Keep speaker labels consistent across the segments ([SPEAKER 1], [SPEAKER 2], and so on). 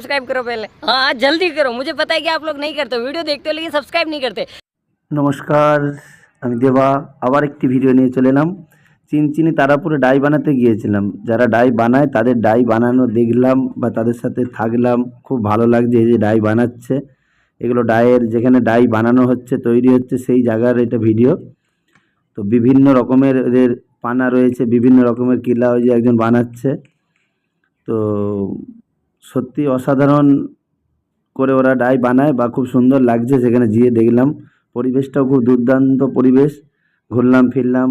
[SPEAKER 1] Subscribe करो पहले हाँ जल्दी करो मुझे पता है कि आप लोग नहीं करते वीडियो देखते हो लेकिन सब्सक्राइब नहीं करते
[SPEAKER 2] নমস্কার আমি দেবা আবার একটি ভিডিও নিয়ে চলে এলাম চিনচিনি তারাপুরে ডাই বানাতে গিয়েছিলাম যারা ডাই বানায় তাদের ডাই বানানো দেখলাম বা তাদের সাথে থাকলাম খুব ভালো লাগছে এই যে ডাই বানাচ্ছে এগুলো ডাইয়ের যেখানে ডাই বানানো হচ্ছে তৈরি হচ্ছে সেই জায়গার এটা ভিডিও তো বিভিন্ন রকমের এদের পানা রয়েছে বিভিন্ন রকমের কিলা ওই যে একজন বানাচ্ছে তো সত্যি অসাধারণ করে ওরা ডাই বানায় বা খুব সুন্দর লাগছে, সেখানে গিয়ে দেখলাম। পরিবেশটাও খুব দুর্দান্ত পরিবেশ। ঘুরলাম, ফিরলাম।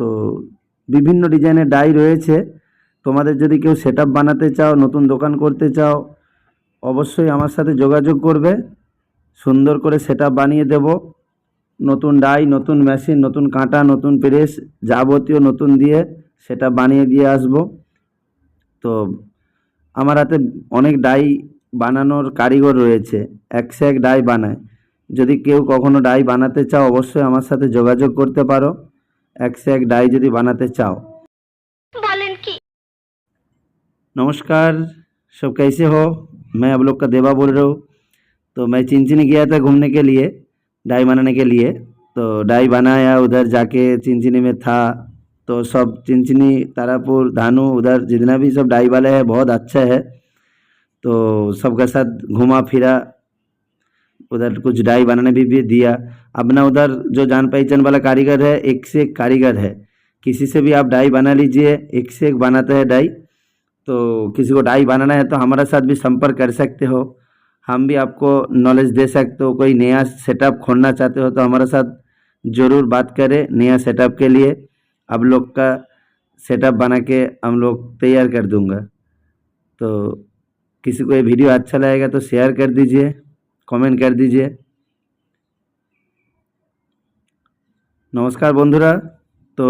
[SPEAKER 2] তো বিভিন্ন ডিজাইনের ডাই রয়েছে। তোমাদের যদি কেউ সেট বানাতে চাও, নতুন দোকান করতে চাও, অবশ্যই আমার সাথে যোগাযোগ করবে। সুন্দর করে সেট বানিয়ে দেব। নতুন ডাই, নতুন মেশিন, নতুন কাঁটা, নতুন প্রেস যাবতীয় নতুন দিয়ে সেটা বানিয়ে দিয়ে আসব। তো আমার হাতে অনেক ডাই বানানোর কারিগর রয়েছে একশো এক ডাই বানায় যদি কেউ কখনো ডাই বানাতে চাও অবশ্যই আমার সাথে যোগাযোগ করতে পারো একশো এক ডাই যদি বানাতে चाहो नमस्कार सब कैसे हो मैं अब लोग का देवा बोल रहा हूँ तो मैं चिंचिनी गया था घूमने के लिए डाई बनाने के लिए तो डाई बनाया उधर जाके चिंचिनी में था तो सब चिंचिनी तारापुर धानु उधर जितना भी सब डाई वाले हैं बहुत अच्छा है। तो सबके साथ घुमा फिरा उधर कुछ डाई बनाने भी, भी दिया। अपना उधर जो जान पहचान वाला कारीगर है एक से एक कारीगर है। किसी से भी आप डाई बना लीजिए एक से एक बनाता है डाई। तो किसी को डाई बनाना है तो हमारे साथ भी संपर्क कर सकते हो। हम भी आपको नॉलेज दे सकते हो। कोई नया सेटअप खोलना चाहते हो तो हमारे साथ ज़रूर बात करें नया सेटअप के लिए। आप लोग का सेटअप बना के हम लोग तैयार कर दूंगा तो किसी को ये वीडियो अच्छा लगेगा तो शेयर कर दीजिए কমেন্ট করে দিজিয়ে নমস্কার বন্ধুরা তো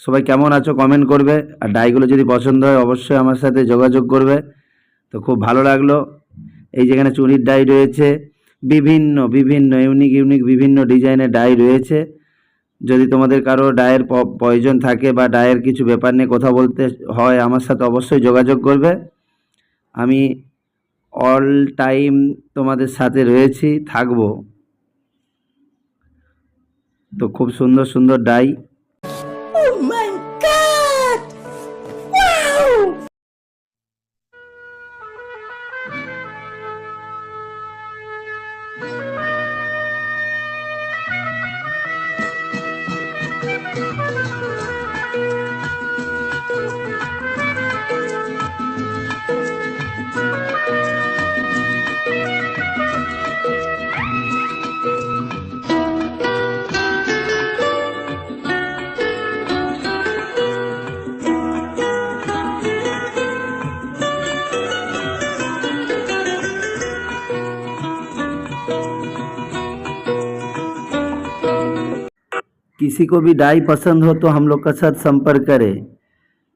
[SPEAKER 2] সবাই কেমন আছো কমেন্ট করবে আর ডাইগুলো যদি পছন্দ হয় অবশ্যই আমার সাথে যোগাযোগ করবে তো খুব ভালো লাগলো এই যেখানে চুনির ডাই রয়েছে বিভিন্ন বিভিন্ন ইউনিক ইউনিক বিভিন্ন ডিজাইনের ডাই রয়েছে যদি তোমাদের কারও ডায়ের প্রয়োজন থাকে বা ডায়ের কিছু ব্যাপার নিয়ে কথা বলতে হয়, আমার সাথে অবশ্যই যোগাযোগ করবে। আমি অল টাইম তোমাদের সাথে রয়েছি, থাকব। তো খুব সুন্দর সুন্দর ডাই। किसी को भी डाई पसंद हो तो हम लोग का साथ संपर्क करें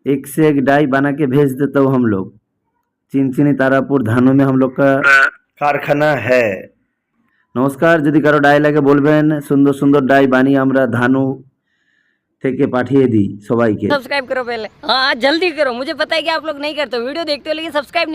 [SPEAKER 2] एक से एक डाई बना के भेज देता हूँ हम लोग चिनचिनी तारापुर धानु में हम लोग का কারখানা হ্যাঁ নমস্কার যদি কারো ডাই লাগে বলবেন সুন্দর সুন্দর ডাই বানিয়ে আমরা ধানু থেকে পাঠিয়ে দিই সবাইকে
[SPEAKER 1] सब्सक्राइब करो पहले हाँ जल्दी करो मुझे पता है कि आप लोग नहीं करते वीडियो देखते हो लेकिन सब्सक्राइब नहीं